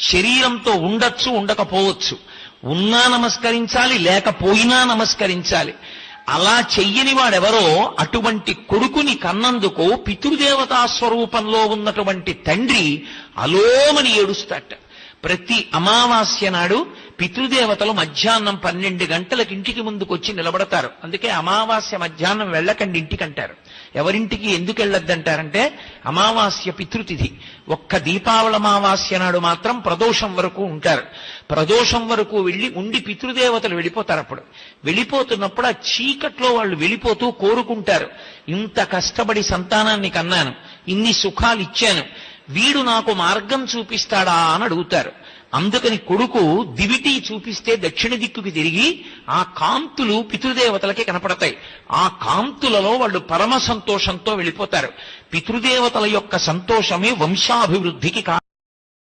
శరీరంతో ఉండొచ్చు ఉండకపోవచ్చు. ఉన్నా నమస్కరించాలి లేకపోయినా నమస్కరించాలి. అలా చెయ్యని వాడెవరో అటువంటి కొడుకుని కన్నందుకు పితృదేవతా స్వరూపంలో ఉన్నటువంటి తండ్రి అలోమని ఏడుస్తాట ప్రతి అమావాస్య నాడు పితృదేవతలు మధ్యాహ్నం పన్నెండు గంటలకు ఇంటికి ముందుకు వచ్చి నిలబడతారు. అందుకే అమావాస్య మధ్యాహ్నం వెళ్ళకండి ఇంటికి అంటారు ఎవరింటికి ఎందుకు వెళ్ళొద్దంటారంటే అమావాస్య పితృతిథి. ఒక్క దీపావళి అమావాస్య నాడు మాత్రం ప్రదోషం వరకు ఉంటారు. ప్రదోషం వరకు వెళ్ళి ఉండి పితృదేవతలు వెళ్ళిపోతారు అప్పుడు. వెళ్ళిపోతున్నప్పుడు ఆ చీకట్లో వాళ్ళు వెళ్ళిపోతూ కోరుకుంటారు. ఇంత కష్టపడి సంతానాన్ని కన్నాను. ఇన్ని సుఖాలు ఇచ్చాను. వీడు నాకు మార్గం చూపిస్తాడా అని అడుగుతారు. అందుకని కొడుకు దివిటి చూపిస్తే దక్షిణ దిక్కుకి తిరిగి ఆ కాంతులు పితృదేవతలకి కనపడతాయి. ఆ కాంతులలో వాళ్ళు పరమ సంతోషంతో వెళ్ళిపోతారు. పితృదేవతల యొక్క సంతోషమే వంశాభివృద్ధికి కారణం.